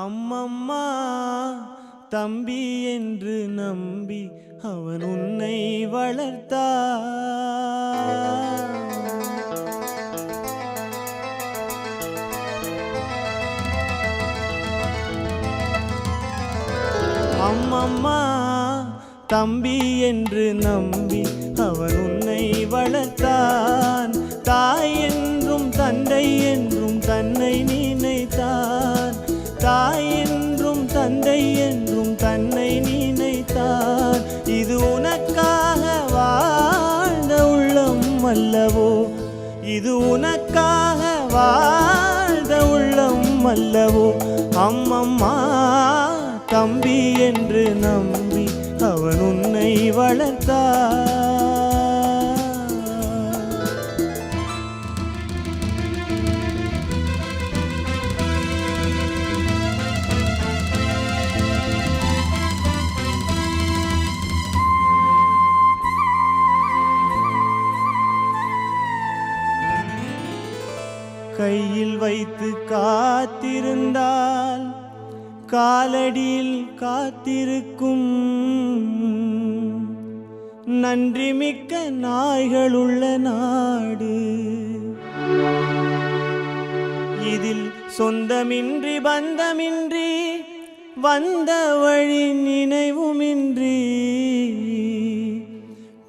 அம்மம்மா தம்பி என்று நம்பி அவன் உன்னை வளர்த்தா. அம்மம்மா தம்பி என்று நம்பி அவன் உன்னை வளர்த்தான். தாய் இது உனக்காக வாழ்ந்த உள்ளம் அல்லவோ? அம்மம்மா தம்பி என்று நம்பி அவன் உன்னை வளர்த்தான் கையில் வைத்து காத்திருந்தால் காலடியில் காத்திருக்கும். நன்றி மிக்க நாய்களுள்ள நாடு. இதில் சொந்தமின்றி பந்தமின்றி வந்த வழி நினைவுமின்றி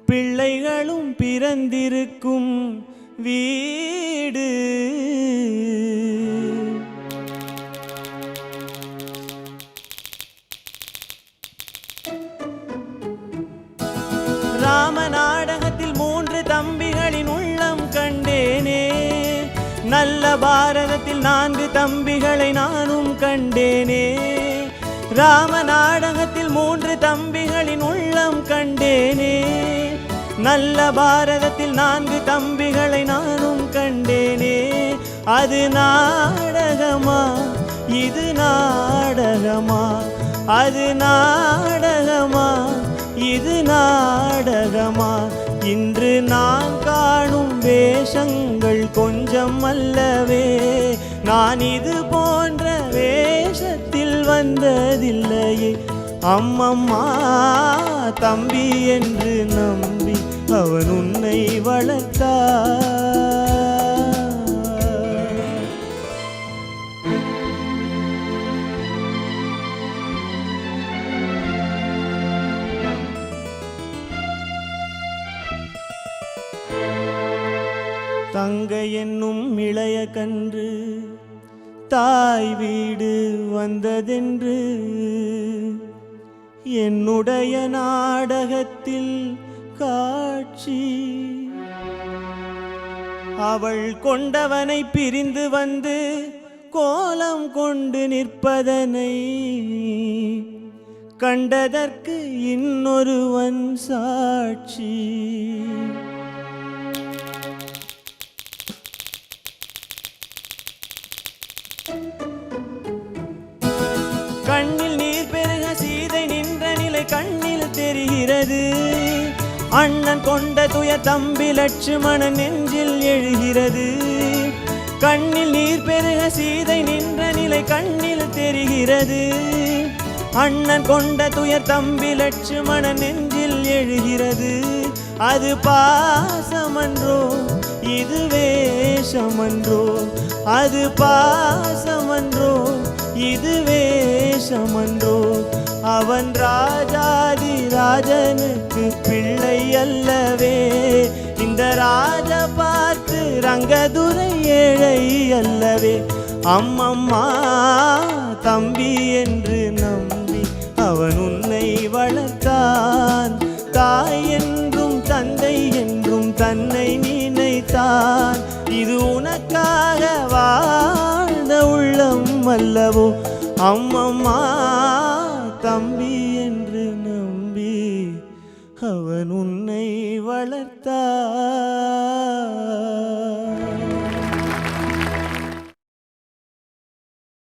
பிள்ளைகளும் பிறந்திருக்கும். வீடு. ராம நாடகத்தில் மூன்று தம்பிகளின் உள்ளம் கண்டேனே. நல்ல பாரதத்தில் நான்கு தம்பிகளை நானும் கண்டேனே. ராம நாடகத்தில் மூன்று தம்பிகளின் உள்ளம் கண்டேனே. நல்ல பாரதத்தில் நான்கு தம்பிகளை நானும் கண்டேனே. அது நாடகமா? இது நாடகமா? அது நாடகமா? இது நாடகமா? இன்று நான் காணும் வேஷங்கள் கொஞ்சம் அல்லவே. நான் இது போன்ற வேஷத்தில் வந்ததில்லையே. அம்மம்மா தம்பி என்று அவன் உன்னை வளர்த்தா. தங்க என்னும் இளைய கன்று தாய் வீடு வந்ததென்று. என்னுடைய நாடகத்தில் காட்சி. அவள் கொண்டவனை பிரிந்து வந்து கோலம் கொண்டு நிற்பதனை கண்டதற்கு இன்னொருவன் சாட்சி. கண்ணில் நீர் பெருக சீதை நின்ற நிலை கண்ணில் தெரிகிறது. அண்ணன் கொண்ட துய தம்பி லட்சுமணன் நெஞ்சில் எழுகிறது. கண்ணில் நீர் பெருக சீதை நின்ற நிலை கண்ணில் தெரிகிறது. அண்ணன் கொண்ட துய தம்பி லட்சுமணன் நெஞ்சில் எழுகிறது. அது பாசமன்றோ? இது வேஷமன்றோ? அது பாசமன்றோ? இது வேஷமன்றோ? அவன் ராஜாதி ராஜனுக்கு பிள்ளை அல்லவே இந்த ராஜ பார்த்து ரங்கதுரை ஏழை அல்லவே. அம்மம்மா தம்பி என்று நம்பி அவன் உன்னை வளர்த்தான். தாய் என்றும் தந்தை என்றும் தன்னை நினைத்தான். இது உனக்காக வாழ்ந்த உள்ளம் அல்லவோ. அம்மம்மா தம்பி அவன் உன்னை வளர்த்தான்